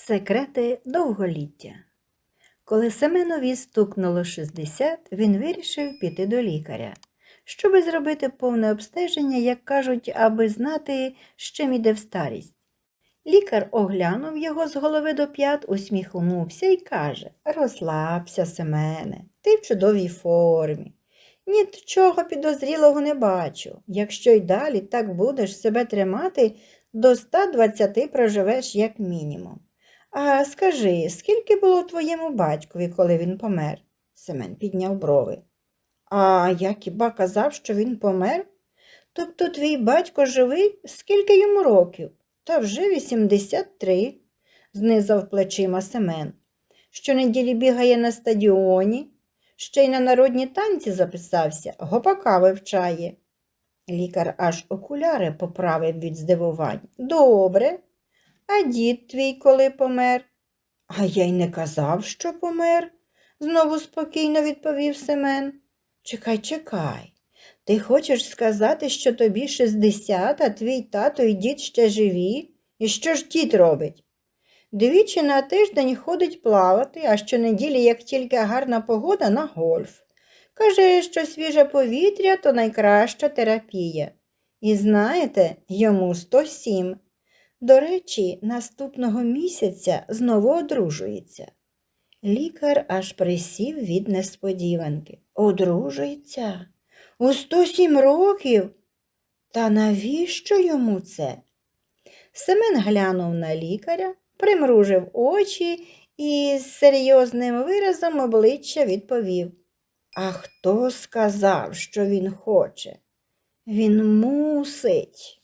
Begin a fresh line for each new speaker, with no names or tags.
Секрети довголіття. Коли Семенові стукнуло 60, він вирішив піти до лікаря, щоби зробити повне обстеження, як кажуть, аби знати, з чим іде в старість. Лікар оглянув його з голови до п'ят, усміхнувся і каже Розслабся, Семене, ти в чудовій формі. Нічого підозрілого не бачу. Якщо й далі так будеш себе тримати, до 120 проживеш як мінімум. А скажи, скільки було твоєму батькові, коли він помер? Семен підняв брови. А я хіба казав, що він помер? Тобто твій батько живий, скільки йому років? Та вже 83, знизав плечима Семен. Щонеділі бігає на стадіоні, ще й на народні танці записався, гопака вивчає. Лікар аж окуляри поправив від здивувань. Добре. А дід твій коли помер? А я й не казав, що помер, знову спокійно відповів Семен. Чекай, чекай. Ти хочеш сказати, що тобі 60, а твій тато і дід ще живі? І що ж дід робить? Двічі на тиждень ходить плавати, а щонеділі, як тільки гарна погода, на гольф. Каже, що свіже повітря то найкраща терапія. І знаєте, йому 107. До речі, наступного місяця знову одружується. Лікар аж присів від несподіванки. Одружується? У 107 років? Та навіщо йому це? Семен глянув на лікаря, примружив очі і з серйозним виразом обличчя відповів. А хто сказав, що він хоче? Він мусить.